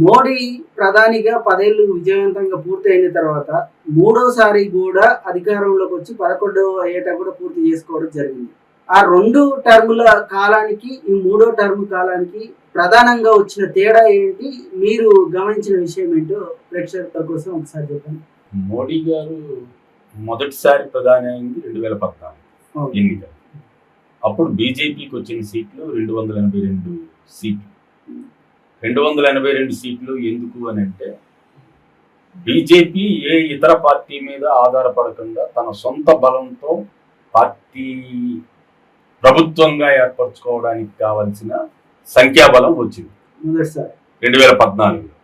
మోడీ ప్రధానిగా పదేళ్ళు విజయవంతంగా పూర్తయిన తర్వాత మూడోసారి కూడా అధికారంలోకి వచ్చి పదకొండవ ఏట కూడా పూర్తి చేసుకోవడం జరిగింది. ఆ రెండు టర్ముల కాలానికి ఈ మూడో టర్మ్ కాలానికి ప్రధానంగా వచ్చిన తేడా ఏంటి? మీరు గమనించిన విషయం ఏంటో ప్రేక్షకుల కోసం ఒకసారి చెప్పండి. మోడీ గారు మొదటిసారి ప్రధాని అయింది రెండు వేల పద్నాలుగు. ఎన్నికలు అప్పుడు బీజేపీకి వచ్చిన సీట్లు రెండు వందల ఎనభై రెండు సీట్లు. రెండు వందల ఎనభై రెండు సీట్లు ఎందుకు అని అంటే బీజేపీ ఏ ఇతర పార్టీ మీద ఆధారపడకుండా తన సొంత బలంతో పార్టీ ప్రభుత్వంగా ఏర్పరచుకోవడానికి కావలసిన సంఖ్యాబలం వచ్చింది రెండు వేల పద్నాలుగులో.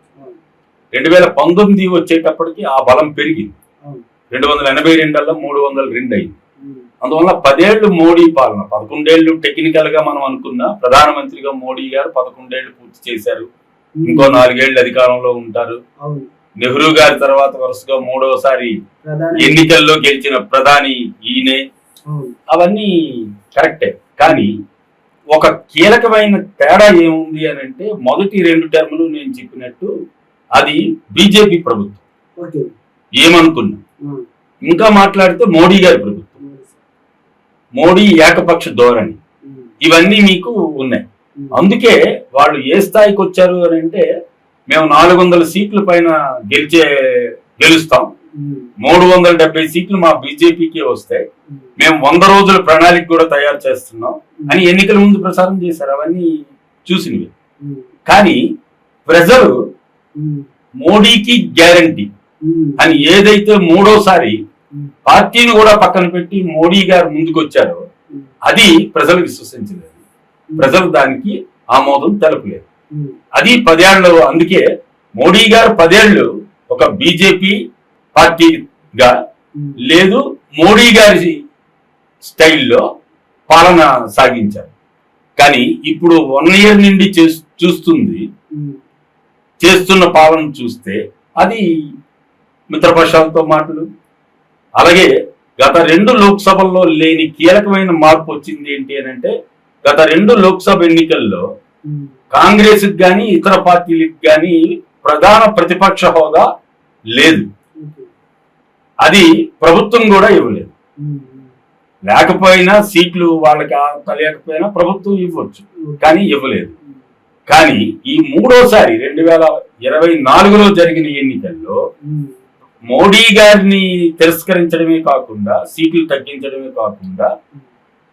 రెండు వేల పంతొమ్మిది వచ్చేటప్పటికి ఆ బలం పెరిగింది. రెండు వందల ఎనభై రెండల్లో మూడు వందల రెండు అయింది. అందువల్ల పదేళ్ళు మోడీ పాలన పదకొండేళ్ళు టెక్నికల్గా మనం అనుకున్న ప్రధానమంత్రిగా మోడీ గారు పదకొండేళ్ళు పూర్తి చేశారు. ఇంకో నాలుగేళ్ళు అధికారంలో ఉంటారు. నెహ్రూ గారి తర్వాత వరుసగా మూడోసారి ప్రధాని. ఎన్నికల్లో గెలిచిన ప్రధాని ఈయనే. అవును. అవన్నీ కరెక్టే. కానీ ఒక కీలకమైన తేడా ఏముంది అని అంటే మొదటి రెండు టర్ములు నేను చెప్పినట్టు అది బీజేపీ ప్రభుత్వం. ఏమనుకున్నా. ఇంకా మాట్లాడితే మోడీ గారి ప్రభుత్వం. మోడీ ఏకపక్ష ధోరణి. ఇవన్నీ మీకు ఉన్నాయి. అందుకే వాళ్ళు ఏ స్థాయికి వచ్చారు అని అంటే మేము నాలుగు వందల సీట్ల పైన గెలిచే గెలుస్తాం. మూడు వందల డెబ్బై సీట్లు మా బీజేపీకి వస్తాయి. మేము వంద రోజుల ప్రణాళిక కూడా తయారు చేస్తున్నాం అని ఎన్నికల ముందు ప్రచారం చేశారు అవన్నీ చూసినవి. కానీ ప్రజలు. మోడీకి గ్యారంటీ. అని ఏదైతే మూడోసారి. పార్టీని కూడా పక్కన పెట్టి మోడీ గారు ముందుకు వచ్చారు అది ప్రజలు విశ్వసించలేదు. ప్రజలు దానికి ఆమోదం తెలపలేదు. అది పదేళ్ళు అందుకే మోడీ గారు పదేళ్ళు ఒక బీజేపీ పార్టీగా లేదు మోడీ గారి స్టైల్లో పాలన సాగించారు. కానీ ఇప్పుడు వన్ ఇయర్ నుండి చూస్తుంది. చేస్తున్న పాలన చూస్తే అది మిత్రపక్షాలతో మాటలు అలాగే గత రెండు లోక్సభల్లో లేని కీలకమైన మార్పు వచ్చింది ఏంటి అని అంటే గత రెండు లోక్సభ ఎన్నికల్లో. కాంగ్రెస్ కానీ ఇతర పార్టీలకు కానీ ప్రధాన ప్రతిపక్ష హోదా లేదు. అది ప్రభుత్వం కూడా ఇవ్వలేదు. లేకపోయినా సీట్లు వాళ్ళకి ఆ- లేకపోయినా ప్రభుత్వం ఇవ్వచ్చు. కానీ ఇవ్వలేదు. కానీ ఈ మూడోసారి రెండు వేల ఇరవై నాలుగులో జరిగిన ఎన్నికల్లో. మోడీ గారిని తిరస్కరించడమే కాకుండా సీట్లు తగ్గించడమే కాకుండా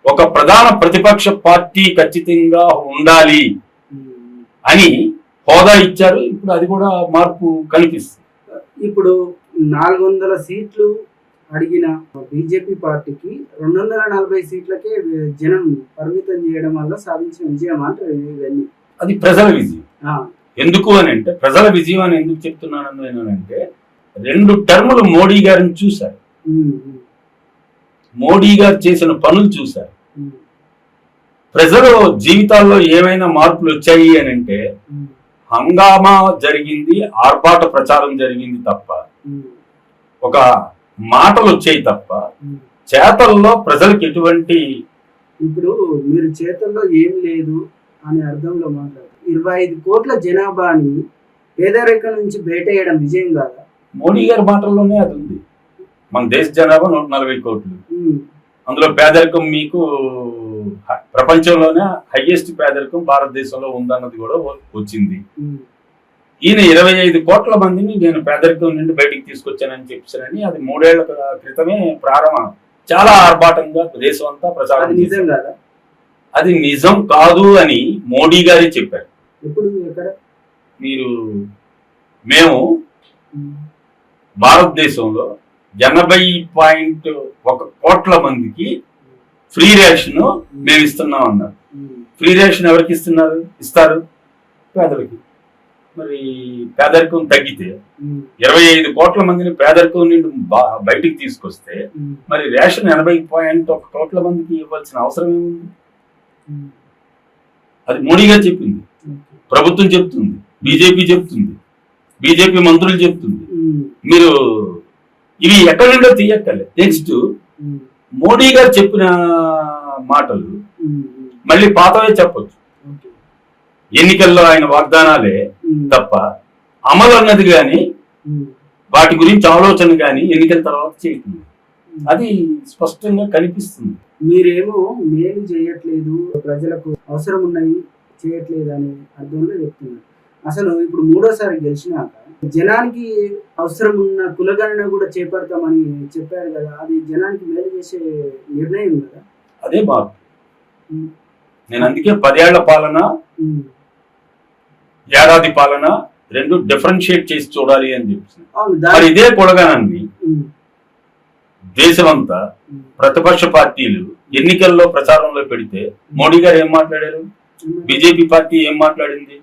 ఒక ప్రధాన ప్రతిపక్ష పార్టీ ఖచ్చితంగా ఉండాలి. అని హోదా ఇచ్చారు. ఇప్పుడు అది కూడా మార్పు కనిపిస్తుంది. ఇప్పుడు నాలుగు వందల సీట్లు అడిగిన బీజేపీ పార్టీకి రెండు వందల నలభై సీట్లకే జనం పరిమితం చేయడం వల్ల సాధించిన విజయం అంటారు ఇవన్నీ. అది ప్రజల విజయం. ఎందుకు అని అంటే ప్రజల విజయం అని ఎందుకు చెప్తున్నాను నేను అంటే రెండు టర్ములు మోడీ గారిని చూశారు. మోడీ గారు చేసిన పనులు చూశారు. ప్రజలు జీవితాల్లో ఏమైనా మార్పులు వచ్చాయి అని అంటే హంగామా జరిగింది ఆర్భాట ప్రచారం జరిగింది తప్ప ఒక మాటలు వచ్చాయి తప్ప. చేతల్లో ప్రజలకు ఎటువంటి ఇప్పుడు మీరు చేతుల్లో ఏం లేదు అనే అర్థంలో మాట్లాడారు ఇరవై ఐదు కోట్ల జనాభాని పేదరికం నుంచి బయటేయడం విజయం కాదా? మోడీ గారి మాటల్లోనే అది ఉంది. మన దేశ జనాభా నూట నలభై కోట్లు. అందులో పేదరికం మీకు ప్రపంచంలోనే హైయెస్ట్ పేదరికం భారతదేశంలో ఉందన్నది కూడా వచ్చింది. ఈయన ఇరవై ఐదు కోట్ల మందిని నేను పేదరికం నుండి బయటికి తీసుకొచ్చానని చెప్పానని అది మూడేళ్ళ క్రితమే ప్రారంభం. చాలా ఆర్భాటంగా దేశం అంతా ప్రచారం అది నిజం. కాదా? అది నిజం కాదు అని మోడీ గారే చెప్పారు. మీరు మేము. భారతదేశంలో ఎనభై పాయింట్ ఒక కోట్ల మందికి ఫ్రీ రేషన్ మేము ఇస్తున్నాం అన్నారు. ఫ్రీ రేషన్ ఎవరికి ఇస్తున్నారు? ఇస్తారు? పేదలకి. మరి పేదరికం తగ్గితే ఇరవై ఐదు కోట్ల మందిని పేదరికం నుండి బా- బయటికి తీసుకొస్తే మరి రేషన్ ఎనభై పాయింట్ ఒక కోట్ల మందికి ఇవ్వాల్సిన అవసరం ఏముంది? అది మోడీ గారు చెప్పింది. ప్రభుత్వం చెప్తుంది. బీజేపీ చెప్తుంది. బీజేపీ మంత్రులు చెప్తుంది. మీరు ఇవి ఎక్కడి నుండో తీయక్కర్లేదు నెక్స్ట్ మోడీ గారు చెప్పిన మాటలు మళ్ళీ పాతవే చెప్పొచ్చు. ఎన్నికల్లో ఆయన వాగ్దానాలే తప్ప అమలు అన్నది కానీ వాటి గురించి ఆలోచన కానీ ఎన్నికల తర్వాత చేయట్లేదు అది స్పష్టంగా కనిపిస్తుంది. మీరేమో మేలు చేయట్లేదు ప్రజలకు అవసరం ఉన్నాయి చేయట్లేదు అనే అర్థంలో చెప్తున్నారు. అసలు ఇప్పుడు మూడోసారి గెలిచినాక జనానికి అవసరం ఉన్న కులగణన కూడా చేపడతామని చెప్పారు కదా అది జనానికి మేలు చేసే నిర్ణయం కదా? అదే ఉమ్, నేను అందుకే పదేళ్ళ పాలన ఏడాది పాలన రెండు డిఫరెన్షియేట్ చేసి చూడాలి అని చెప్తున్నాను అవును మరి ఇదే కొడగానని దేశమంతా ప్రతిపక్ష పార్టీలు ఎన్నికల్లో ప్రచారంలో పెడితే మోడీ గారు ఏం మాట్లాడారు? బీజేపీ పార్టీ ఏం మాట్లాడింది?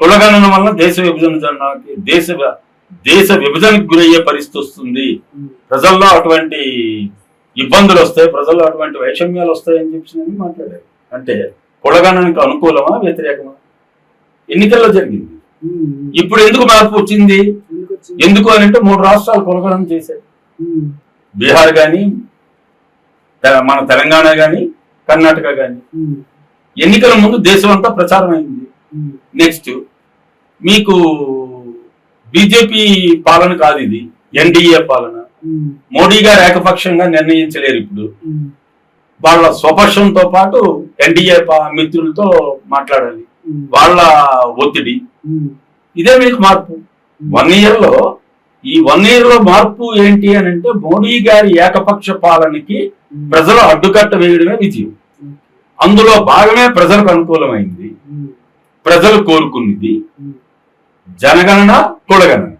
కులగణన వల్ల దేశ విభజన జరగడానికి దేశ దేశ విభజనకు గురయ్యే పరిస్థితి వస్తుంది. ప్రజల్లో అటువంటి ఇబ్బందులు వస్తాయి ప్రజల్లో అటువంటి వైషమ్యాలు వస్తాయని చెప్పి మాట్లాడారు అంటే కులగణనకు అనుకూలమా వ్యతిరేకమా? ఎన్నికల్లో జరిగింది. ఇప్పుడు ఎందుకు మార్పు వచ్చింది? ఎందుకు అని అంటే మూడు రాష్ట్రాలు కులగణన చేశాయి. బీహార్ కానీ మన తెలంగాణ కానీ కర్ణాటక కానీ ఎన్నికల ముందు దేశం అంతా ప్రచారం అయింది నెక్స్ట్ మీకు బీజేపీ పాలన కాదు ఇది ఎన్డీఏ పాలన. మోడీ గారు ఏకపక్షంగా నిర్ణయించలేరు ఇప్పుడు. వాళ్ళ స్వపక్షంతో పాటు ఎన్డీఏ మిత్రులతో మాట్లాడాలి. వాళ్ళ ఒత్తిడి. ఇదే మీకు మార్పు. వన్ ఇయర్లో ఈ వన్ ఇయర్లో మార్పు ఏంటి అని అంటే మోడీ గారి ఏకపక్ష పాలనకి ప్రజలు అడ్డుకట్ట వేయడమే విజయం. అందులో భాగమే ప్రజలకు అనుకూలమైంది. ప్రజలు కోరుకున్నది. జనగణన కులగణన.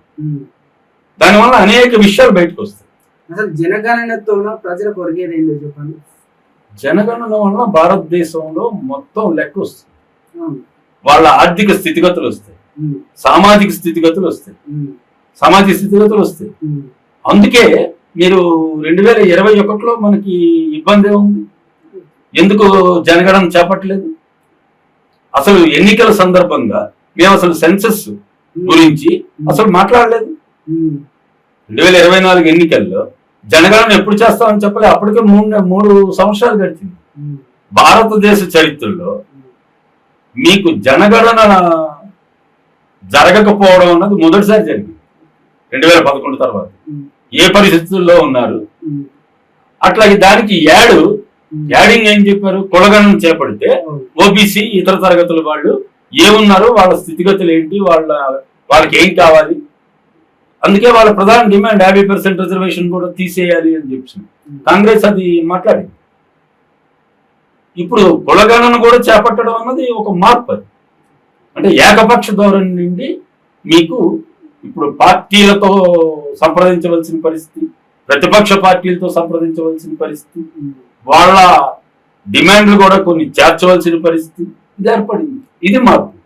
దానివల్ల అనేక విషయాలు బయటకు వస్తాయి. అసలు జనగణనతో ప్రజలకు ఒరిగేది ఏంటో చెప్పండి. జనగణన వల్ల భారతదేశంలో మొత్తం లెక్క వస్తుంది. వాళ్ళ ఆర్థిక స్థితిగతులు వస్తాయి. సామాజిక స్థితిగతులు వస్తాయి. సామాజిక స్థితిగతులు వస్తాయి. అందుకే మీరు రెండు వేల ఇరవై ఒకటిలో మనకి ఇబ్బంది ఉంది ఎందుకు జనగణన చేపట్టలేదు? అసలు ఎన్నికల సందర్భంగా మేము అసలు సెన్సస్ గురించి అసలు మాట్లాడలేదు. రెండు వేల ఇరవై నాలుగు ఎన్నికల్లో జనగణన ఎప్పుడు చేస్తామని చెప్పలే అప్పటికే మూడు మూడు సంవత్సరాలు గడిచింది. భారతదేశ చరిత్రలో మీకు జనగణన జరగకపోవడం అన్నది మొదటిసారి జరిగింది రెండు వేల పదకొండు తర్వాత. ఏ పరిస్థితుల్లో ఉన్నారు? ఉమ్, అట్లా దానికి యాడ్. యాడింగ్ ఏం చెప్పారు? కులగణన చేపడితే. ఓబీసీ ఇతర తరగతుల వాళ్ళు ఏమున్నారు వాళ్ళ స్థితిగతులు ఏంటి వాళ్ళ వాళ్ళకి ఏం కావాలి? అందుకే వాళ్ళ ప్రధాన డిమాండ్ యాభై పర్సెంట్ రిజర్వేషన్ కూడా తీసేయాలి అని చెప్పి. కాంగ్రెస్ అది మాట్లాడింది. ఇప్పుడు కులగణన కూడా చేపట్టడం అన్నది ఒక మార్పు అది. అంటే ఏకపక్ష ధోరణి నుండి మీకు ఇప్పుడు పార్టీలతో సంప్రదించవలసిన పరిస్థితి ప్రతిపక్ష పార్టీలతో సంప్రదించవలసిన పరిస్థితి వాళ్ళ డిమాండ్లు కూడా కొన్ని చేర్చవలసిన పరిస్థితి ఇది ఏర్పడింది. ఇది మార్పు.